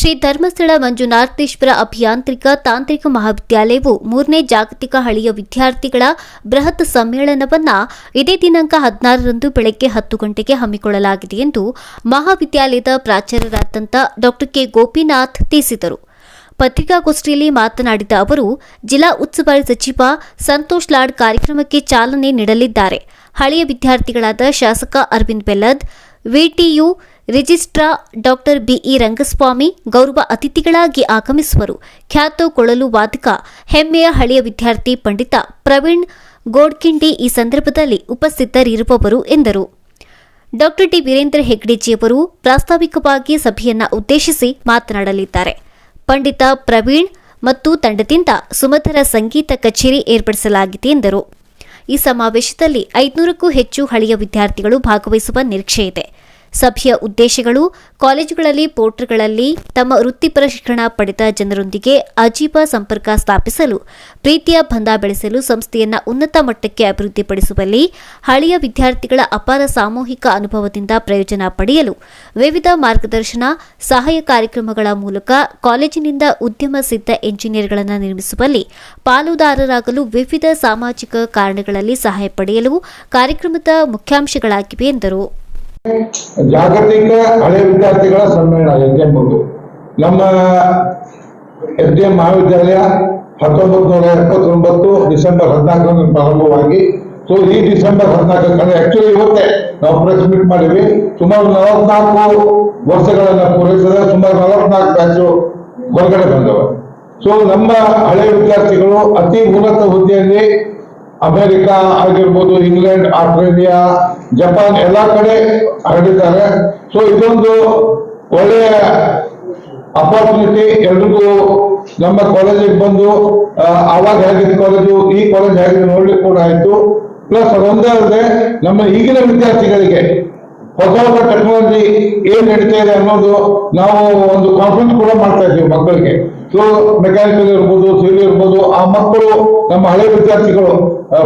ಶ್ರೀ ಧರ್ಮಸ್ಥಳ ಮಂಜುನಾಥೇಶ್ವರ ಅಭಿಯಾಂತ್ರಿಕ ತಾಂತ್ರಿಕ ಮಹಾವಿದ್ಯಾಲಯವು ಮೂರನೇ ಜಾಗತಿಕ ಹಳೆಯ ವಿದ್ಯಾರ್ಥಿಗಳ ಬೃಹತ್ ಸಮ್ಮೇಳನವನ್ನ ಇದೇ ದಿನಾಂಕ ಹದಿನಾರರಂದು ಬೆಳಗ್ಗೆ ಹತ್ತು ಗಂಟೆಗೆ ಹಮ್ಮಿಕೊಳ್ಳಲಾಗಿದೆ ಎಂದು ಮಹಾವಿದ್ಯಾಲಯದ ಪ್ರಾಚಾರ್ಯರಾದಂಥ ಡಾ ಕೆ ಗೋಪಿನಾಥ್ ತಿಳಿಸಿದರು. ಪತ್ರಿಕಾಗೋಷ್ಠಿಯಲ್ಲಿ ಮಾತನಾಡಿದ ಅವರು, ಜಿಲ್ಲಾ ಉಸ್ತುವಾರಿ ಸಚಿವ ಸಂತೋಷ್ ಲಾಡ್ ಕಾರ್ಯಕ್ರಮಕ್ಕೆ ಚಾಲನೆ ನೀಡಲಿದ್ದಾರೆ. ಹಳೆಯ ವಿದ್ಯಾರ್ಥಿಗಳಾದ ಶಾಸಕ Arvind Bellad VTU registrar doctor BE Rangaswamy ಗೌರವ ಅತಿಥಿಗಳಾಗಿ ಆಗಮಿಸುವರು. ಖ್ಯಾತ ಕೊಳಲು ವಾದಕ, ಹೆಮ್ಮೆಯ ಹಳೆಯ ವಿದ್ಯಾರ್ಥಿ ಪಂಡಿತ ಪ್ರವೀಣ್ ಗೋಡ್ಕಿಂಡಿ ಈ ಸಂದರ್ಭದಲ್ಲಿ ಉಪಸ್ಥಿತರಿರುವವರು ಎಂದರು. Doctor T. ವೀರೇಂದ್ರ ಹೆಗ್ಡೆಜಿಯವರು ಪ್ರಾಸ್ತಾವಿಕವಾಗಿ ಸಭೆಯನ್ನ ಉದ್ದೇಶಿಸಿ ಮಾತನಾಡಲಿದ್ದಾರೆ. ಪಂಡಿತ ಪ್ರವೀಣ್ ಮತ್ತು ತಂಡದಿಂದ ಸುಮಧರ ಸಂಗೀತ ಕಚೇರಿ ಏರ್ಪಡಿಸಲಾಗಿದೆ ಎಂದರು. ಈ ಸಮಾವೇಶದಲ್ಲಿ ಐದುನೂರಕ್ಕೂ ಹೆಚ್ಚು ಹಳೆಯ ವಿದ್ಯಾರ್ಥಿಗಳು ಭಾಗವಹಿಸುವ ನಿರೀಕ್ಷೆ ಇದೆ ಸಭೆಯ ಉದ್ದೇಶಗಳು ಕಾಲೇಜುಗಳಲ್ಲಿ, ಪೋರ್ಟ್ಗಳಲ್ಲಿ ತಮ್ಮ ವೃತ್ತಿಪರ ಶಿಕ್ಷಣ ಪಡೆದ ಜನರೊಂದಿಗೆ ಅಜೀಬ ಸಂಪರ್ಕ ಸ್ಥಾಪಿಸಲು, ಪ್ರೀತಿಯ ಬಂಧ ಬೆಳೆಸಲು ಸಂಸ್ಥೆಯನ್ನ ಉನ್ನತ ಮಟ್ಟಕ್ಕೆ ಅಭಿವೃದ್ಧಿಪಡಿಸುವಲ್ಲಿ ಹಳೆಯ ವಿದ್ಯಾರ್ಥಿಗಳ ಅಪಾರ ಸಾಮೂಹಿಕ ಅನುಭವದಿಂದ ಪ್ರಯೋಜನ ಪಡೆಯಲು ವಿವಿಧ ಮಾರ್ಗದರ್ಶನ, ಸಹಾಯ ಕಾರ್ಯಕ್ರಮಗಳ ಮೂಲಕ ಕಾಲೇಜಿನಿಂದ ಉದ್ಯಮ ಸಿದ್ಧ ಎಂಜಿನಿಯರ್ಗಳನ್ನು ನಿರ್ಮಿಸುವಲ್ಲಿ ಪಾಲುದಾರರಾಗಲು ವಿವಿಧ ಸಾಮಾಜಿಕ ಕಾರಣಗಳಲ್ಲಿ ಸಹಾಯ ಪಡೆಯಲು ಕಾರ್ಯಕ್ರಮದ ಮುಖ್ಯಾಂಶಗಳಾಗಿವೆ ಎಂದರು. ಜಾಗತಿಕ ಹಳೆ ವಿದ್ಯಾರ್ಥಿಗಳ ಸಮ್ಮೇಳನ ಎಂಬುದು ನಮ್ಮ ಎಸ್ ಡಿ ಎಂ ಮಹಾವಿದ್ಯಾಲಯ ಹತ್ತೊಂಬತ್ತು ನೂರ ಎಪ್ಪತ್ತೊಂಬತ್ತು ಡಿಸೆಂಬರ್ ಹದಿನಾಲ್ಕರಂದು ಪ್ರಾರಂಭವಾಗಿ ಸೊ ಈ ಡಿಸೆಂಬರ್ ಹದಿನಾಲ್ಕಕ್ಕೆ ಆಕ್ಚುಲಿ ಇವತ್ತೆ ನಾವು ಪ್ರೆಸ್ ಮೀಟ್ ಮಾಡಿವಿ ಸುಮಾರು ನಲವತ್ನಾಲ್ಕು ವರ್ಷಗಳನ್ನ ಪೂರೈಸಿದ ಸುಮಾರು ನಲವತ್ನಾಲ್ಕು ಬ್ಯಾಚು ಹೊರಗಡೆ ಬಂದವರು ಸೊ ನಮ್ಮ ಹಳೆ ವಿದ್ಯಾರ್ಥಿಗಳು ಅತಿ ಉನ್ನತ ಹುದ್ದೆಯಲ್ಲಿ ಅಮೆರಿಕ ಆಗಿರ್ಬೋದು, ಇಂಗ್ಲೆಂಡ್, ಆಸ್ಟ್ರೇಲಿಯಾ, ಜಪಾನ್ ಎಲ್ಲಾ ಕಡೆ ಹರಡಿದ್ದಾರೆ. ಸೊ ಇದೊಂದು ಒಳ್ಳೆಯ ಅಪಾರ್ಚುನಿಟಿ ಎಲ್ರಿಗೂ ನಮ್ಮ ಕಾಲೇಜಿಗೆ ಬಂದು ಅವಾಗ ಹೇಗಿದ್ದ ಕಾಲೇಜು ಈ ಕಾಲೇಜ್ ಹೇಗಿದೆ ನೋಡ್ಲಿಕ್ಕೆ ಕೂಡ ಆಯ್ತು. ಪ್ಲಸ್ ಅದೊಂದೇ ಅಲ್ಲದೆ, ನಮ್ಮ ಈಗಿನ ವಿದ್ಯಾರ್ಥಿಗಳಿಗೆ ಹೊಸ ಹೊಸ ಟೆಕ್ನಾಲಜಿ ಏನ್ ನಡೀತಾ ಇದೆ ಅನ್ನೋದು ನಾವು ಒಂದು ಕಾನ್ಫರೆನ್ಸ್ ಕೂಡ ಮಾಡ್ತಾ ಇದ್ದೀವಿ ಮಕ್ಕಳಿಗೆ. ಸೊ ಮೆಕ್ಯಾನಿಕಲ್ ಇರ್ಬೋದು ಸಿವಿಲ್ ಇರ್ಬೋದು, ಆ ಮಕ್ಕಳು, ನಮ್ಮ ಹಳೆ ವಿದ್ಯಾರ್ಥಿಗಳು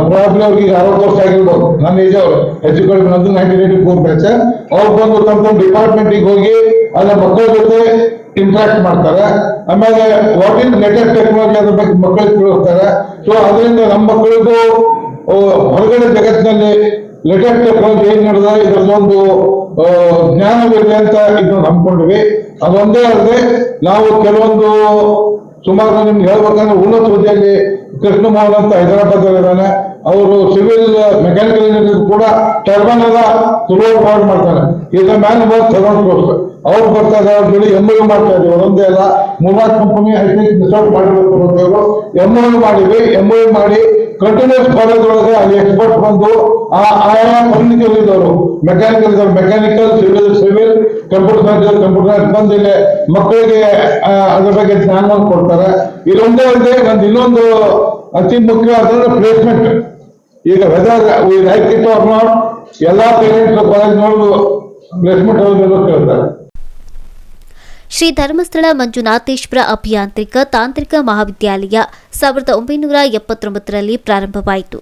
ಪ್ರಾಬ್ಲಮ್ ಅವ್ರಿಗೆ ಅರವತ್ತು ವರ್ಷ ಆಗಿರ್ಬೋದು. ನನ್ನ ಏಜ್ ಅವರು, ಹೆಚ್ಚು ನಂದು ನೈನ್ಟೀನ್ ಏಟಿ ಫೋರ್ ಬ್ಯಾಚ್ ಅವ್ರು ಬಂದು ತಮ್ಮ ತಮ್ಮ ಡಿಪಾರ್ಟ್ಮೆಂಟಿಗೆ ಹೋಗಿ ಅಲ್ಲ ಮಕ್ಕಳ ಜೊತೆ ಇಂಟ್ರಾಕ್ಟ್ ಮಾಡ್ತಾರೆ. ಆಮೇಲೆ ವಾಟ್ ಇಸ್ ಲೇಟೆಸ್ಟ್ ಟೆಕ್ನಾಲಜಿ ಅದ್ರ ಬಗ್ಗೆ ಮಕ್ಕಳಿಗೆ ತಿಳಿಸ್ತಾರೆ. ಸೊ ಅದರಿಂದ ನಮ್ಮ ಮಕ್ಕಳಿಗೂ ಹೊರಗಡೆ ಜಗತ್ತಿನಲ್ಲಿ ಲೇಟೆಸ್ಟ್ ಟೆಕ್ನಾಲಜಿ ಏನ್ ನಡೆದ? ಇದರಲ್ಲೊಂದು ಜ್ಞಾನವಿದೆ ಅಂತ ಇದನ್ನ ನಂಬ್ಕೊಂಡ್ವಿ ಅದೊಂದೇ ಅಲ್ಲದೆ, ನಾವು ಕೆಲವೊಂದು, ಸುಮಾರು ನಿಮ್ಗೆ ಹೇಳ್ಬೇಕಂದ್ರೆ ಉನ್ನತ ಹುದ್ದೆಯಲ್ಲಿ ಕೃಷ್ಣ ಮೋಹನ್ ಅಂತ ಹೈದರಾಬಾದ್ ಇದ್ದಾನೆ. ಅವರು ಸಿವಿಲ್ ಮೆಕ್ಯಾನಿಕಲ್ ಇಂಜಿನಿಯರ್ ಕೂಡ ಟರ್ಬನ್ ಎಲ್ಲ ಸುಲಭ ಮಾಡಿ ಮಾಡ್ತಾನೆ ಈಗ ಮ್ಯಾನ್ ವರ್ಕ್ ಸೆವೆನ್ ಕೋರ್ಸ್ ಅವ್ರು ಬರ್ತಾ ಇದ್ದಾರೆ ಅವ್ರ ಜೊತೆ ಎಂ ಮಾಡ್ತಾ ಇದ್ದೀವಿ. ಅವರೊಂದೇ ಅಲ್ಲ ಮೂರ್ನಾಲ್ಕು ಕಂಪನಿ ಐ ಥಿಂಕ್ ಮಿಸ್ಔಟ್ ಮಾಡಿರ್ಬೇಕು ಎಂ ಮಾಡಿವಿ ಎಂ ಮಾಡಿ ಕಂಟಿನ್ಯೂಸ್ ಕಾಲೇಜ್ ಒಳಗೆ ಅಲ್ಲಿ ಬಂದು ಆ ಆಯಾ ಟೆಕ್ನಿಕಲ್ ಇದ್ದವರು ಮೆಕ್ಯಾನಿಕಲ್ ಇದ್ದವರು mechanical civil civil computer science computer science ಬಂದು ಇಲ್ಲಿ ಮಕ್ಕಳಿಗೆ ಅದ್ರ ಬಗ್ಗೆ ಜ್ಞಾನ ಕೊಡ್ತಾರೆ. ಇದೊಂದೇ ಅಲ್ಲದೆ ಒಂದು ಇನ್ನೊಂದು ಅತಿ ಮುಖ್ಯವಾದ ಪ್ಲೇಸ್ಮೆಂಟ್ ಈಗ ವೆದರ್ ಲೈಕ್ ಇಟ್ ಎಲ್ಲಾ ಪೇರೆಂಟ್ಸ್ ಕಾಲೇಜ್ ನೋಡಿದ್ರು ಪ್ಲೇಸ್ಮೆಂಟ್ ಅವ್ರಿಗೆ ಕೇಳ್ತಾರೆ ಶ್ರೀ ಧರ್ಮಸ್ಥಳ ಮಂಜುನಾಥೇಶ್ವರ ಅಭಿಯಾಂತ್ರಿಕ ತಾಂತ್ರಿಕ ಮಹಾವಿದ್ಯಾಲಯ ಸಾವಿರದ ಒಂಬೈನೂರ ಎಪ್ಪತ್ತೊಂಬತ್ತರಲ್ಲಿ ಪ್ರಾರಂಭವಾಯಿತು.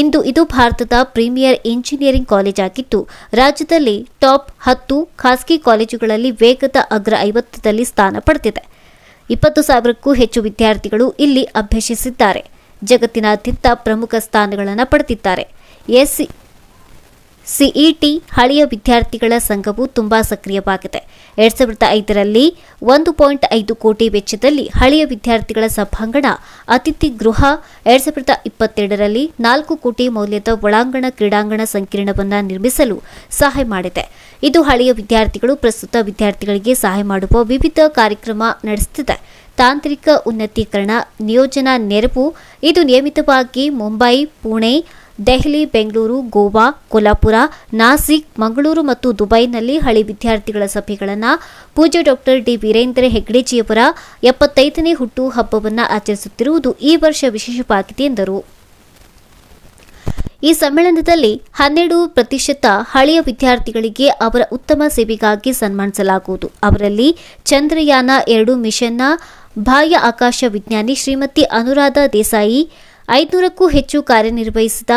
ಇಂದು ಇದು ಭಾರತದ ಪ್ರೀಮಿಯರ್ ಇಂಜಿನಿಯರಿಂಗ್ ಕಾಲೇಜ್ ಆಗಿದ್ದು, ರಾಜ್ಯದಲ್ಲಿ ಟಾಪ್ ಹತ್ತು ಖಾಸಗಿ ಕಾಲೇಜುಗಳಲ್ಲಿ ವೇಗದ ಅಗ್ರ ಐವತ್ತರಲ್ಲಿ ಸ್ಥಾನ ಪಡೆದಿದೆ. ಇಪ್ಪತ್ತು ಸಾವಿರಕ್ಕೂ ಹೆಚ್ಚು ವಿದ್ಯಾರ್ಥಿಗಳು ಇಲ್ಲಿ ಅಭ್ಯಸಿಸಿದ್ದಾರೆ. ಜಗತ್ತಿನಾದ್ಯಂತ ಪ್ರಮುಖ ಸ್ಥಾನಗಳನ್ನು ಪಡೆದಿದ್ದಾರೆ. ಎಸ್ ಸಿಇಟಿ ಹಳೆಯ ವಿದ್ಯಾರ್ಥಿಗಳ ಸಂಘವು ತುಂಬಾ ಸಕ್ರಿಯವಾಗಿದೆ. ಎರಡ್ ಸಾವಿರದ ಐದರಲ್ಲಿ ಒಂದು ಪಾಯಿಂಟ್ ಐದು ಕೋಟಿ ವೆಚ್ಚದಲ್ಲಿ ಹಳೆಯ ವಿದ್ಯಾರ್ಥಿಗಳ ಸಭಾಂಗಣ, ಅತಿಥಿ ಗೃಹ, ಎರಡ್ ಸಾವಿರದ ಇಪ್ಪತ್ತೆರಡರಲ್ಲಿ ನಾಲ್ಕು ಕೋಟಿ ಮೌಲ್ಯದ ಒಳಾಂಗಣ ಕ್ರೀಡಾಂಗಣ ಸಂಕೀರ್ಣವನ್ನು ನಿರ್ಮಿಸಲು ಸಹಾಯ ಮಾಡಿದೆ. ಇದು ಹಳೆಯ ವಿದ್ಯಾರ್ಥಿಗಳು, ಪ್ರಸ್ತುತ ವಿದ್ಯಾರ್ಥಿಗಳಿಗೆ ಸಹಾಯ ಮಾಡುವ ವಿವಿಧ ಕಾರ್ಯಕ್ರಮ ನಡೆಸುತ್ತಿದೆ. ತಾಂತ್ರಿಕ ಉನ್ನತೀಕರಣ, ನಿಯೋಜನಾ ನೆರವು, ಇದು ನಿಯಮಿತವಾಗಿ ಮುಂಬೈ, ಪುಣೆ ದೆಹಲಿ, ಬೆಂಗಳೂರು, ಗೋವಾ ಕೊಲ್ಲಾಪುರ ನಾಸಿಕ್, ಮಂಗಳೂರು ಮತ್ತು ದುಬೈನಲ್ಲಿ ಹಳಿ ವಿದ್ಯಾರ್ಥಿಗಳ ಸಭೆಗಳನ್ನು ಪೂಜ್ಯ ಡಾಕ್ಟರ್ ಡಿ ವೀರೇಂದ್ರ ಹೆಗ್ಡೆಜಿಯವರ ಎಪ್ಪತ್ತೈದನೇ ಹುಟ್ಟು ಹಬ್ಬವನ್ನು ಆಚರಿಸುತ್ತಿರುವುದು ಈ ವರ್ಷ ವಿಶೇಷವಾಗಿದೆ ಎಂದರು. ಈ ಸಮ್ಮೇಳನದಲ್ಲಿ ಹನ್ನೆರಡು ಪ್ರತಿಶತ ಹಳೆಯ ವಿದ್ಯಾರ್ಥಿಗಳಿಗೆ ಅವರ ಉತ್ತಮ ಸೇವೆಗಾಗಿ ಸನ್ಮಾನಿಸಲಾಗುವುದು. ಅವರಲ್ಲಿ ಚಂದ್ರಯಾನ ಎರಡು ಮಿಷನ್ನ ಬಾಹ್ಯ ಆಕಾಶ ವಿಜ್ಞಾನಿ ಶ್ರೀಮತಿ ಅನುರಾಧ ದೇಸಾಯಿ ಐದುನೂರಕ್ಕೂ ಹೆಚ್ಚು ಕಾರ್ಯನಿರ್ವಹಿಸಿದ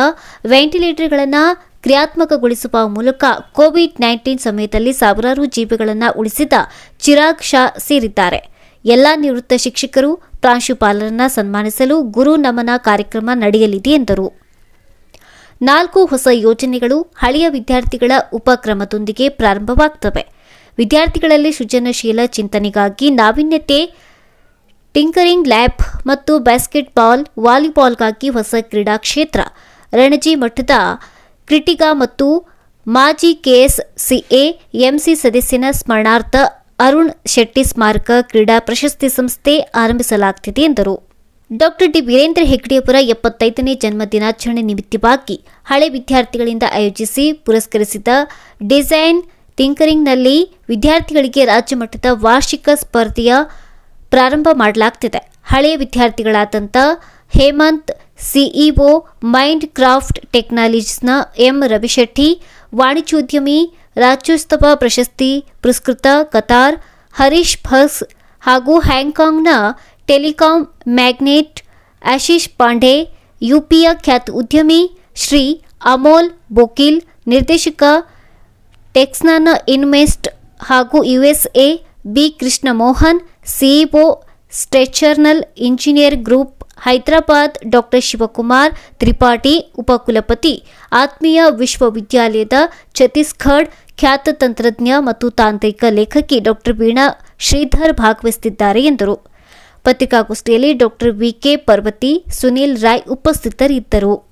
ವೆಂಟಿಲೇಟರ್ಗಳನ್ನು ಕ್ರಿಯಾತ್ಮಕಗೊಳಿಸುವ ಮೂಲಕ ಕೋವಿಡ್ ನೈನ್ಟೀನ್ ಸಮಯದಲ್ಲಿ ಸಾವಿರಾರು ಜೀವಗಳನ್ನು ಉಳಿಸಿದ ಚಿರಾಗ್ ಶಾ ಸೇರಿದ್ದಾರೆ. ಎಲ್ಲ ನಿವೃತ್ತ ಶಿಕ್ಷಕರು, ಪ್ರಾಂಶುಪಾಲರನ್ನ ಸನ್ಮಾನಿಸಲು ಗುರು ನಮನ ಕಾರ್ಯಕ್ರಮ ನಡೆಯಲಿದೆ ಎಂದರು. ನಾಲ್ಕು ಹೊಸ ಯೋಜನೆಗಳು ಹಳೆಯ ವಿದ್ಯಾರ್ಥಿಗಳ ಉಪಕ್ರಮದೊಂದಿಗೆ ಪ್ರಾರಂಭವಾಗ್ತವೆ. ವಿದ್ಯಾರ್ಥಿಗಳಲ್ಲಿ ಸೃಜನಶೀಲ ಚಿಂತನೆಗಾಗಿ ನಾವೀನ್ಯತೆ ಟಿಂಕರಿಂಗ್ ಲ್ಯಾಬ್ ಮತ್ತು ಬ್ಯಾಸ್ಕೆಟ್ಬಾಲ್, ವಾಲಿಬಾಲ್ಗಾಗಿ ಹೊಸ ಕ್ರೀಡಾ ಕ್ಷೇತ್ರ ರಣಜಿ ಮಠದ ಕ್ರಿಟಿಗಾ ಮತ್ತು ಮಾಜಿ ಕೆಎಸ್ಸಿಎ ಎಂಸಿ ಸದಸ್ಯನ ಸ್ಮರಣಾರ್ಥ ಅರುಣ್ ಶೆಟ್ಟಿ ಸ್ಮಾರಕ ಕ್ರೀಡಾ ಪ್ರಶಸ್ತಿ ಸಂಸ್ಥೆ ಆರಂಭಿಸಲಾಗುತ್ತಿದೆ ಎಂದರು. ಡಾಕ್ಟರ್ ಡಿ ವೀರೇಂದ್ರ ಹೆಗ್ಡೆಯವರ ಎಪ್ಪತ್ತೈದನೇ ಜನ್ಮ ದಿನಾಚರಣೆ ನಿಮಿತ್ತವಾಗಿ ಹಳೆ ವಿದ್ಯಾರ್ಥಿಗಳಿಂದ ಆಯೋಜಿಸಿ ಪುರಸ್ಕರಿಸಿದ ಡಿಸೈನ್ ಥಿಂಕರಿಂಗ್ನಲ್ಲಿ ವಿದ್ಯಾರ್ಥಿಗಳಿಗೆ ರಾಜ್ಯ ಮಟ್ಟದ ವಾರ್ಷಿಕ ಸ್ಪರ್ಧೆಯ ಪ್ರಾರಂಭ ಮಾಡಲಾಗ್ತಿದೆ. ಹಳೆಯ ವಿದ್ಯಾರ್ಥಿಗಳಾದಂಥ ಹೇಮಂತ್, ಸಿಇಒ ಮೈಂಡ್ ಕ್ರಾಫ್ಟ್ ಟೆಕ್ನಾಲಜೀಸ್ನ ಎಂ. ರವಿಶೆಟ್ಟಿ, ವಾಣಿಜ್ಯೋದ್ಯಮಿ, ರಾಜ್ಯೋತ್ಸವ ಪ್ರಶಸ್ತಿ ಪುರಸ್ಕೃತ ಕತಾರ್, ಹರೀಶ್ ಭಸ್ ಹಾಗೂ ಹ್ಯಾಂಗ್ಕಾಂಗ್ನ ಟೆಲಿಕಾಂ ಮ್ಯಾಗ್ನೆಟ್ ಆಶೀಶ್ ಪಾಂಡೆ, ಯುಪಿಯ ಖ್ಯಾತ ಉದ್ಯಮಿ ಶ್ರೀ ಅಮೋಲ್ ಬೋಕಿಲ್, ನಿರ್ದೇಶಕ ಟೆಕ್ಸ್ನಾನ ಇನ್ವೆಸ್ಟ್ ಹಾಗೂ USA B Krishnamohan CEO structural engineer group, Hyderabad doctor Shivakumar Tripathi, ಉಪಕುಲಪತಿ, ಆತ್ಮೀಯ ವಿಶ್ವವಿದ್ಯಾಲಯದ ಛತ್ತೀಸ್ಗಢ್ ಖ್ಯಾತ ತಂತ್ರಜ್ಞ ಮತ್ತು ತಾಂತ್ರಿಕ ಲೇಖಕಿ ಡಾಕ್ಟರ್ ವೀಣಾ ಶ್ರೀಧರ್ ಭಾಗವಹಿಸುತ್ತಿದ್ದಾರೆ ಎಂದರು. ಪತ್ರಿಕಾಗೋಷ್ಠಿಯಲ್ಲಿ ಡಾಕ್ಟರ್ ವಿಕೆ ಪರ್ವತಿ, ಸುನೀಲ್ ರಾಯ್ ಉಪಸ್ಥಿತರಿದ್ದರು.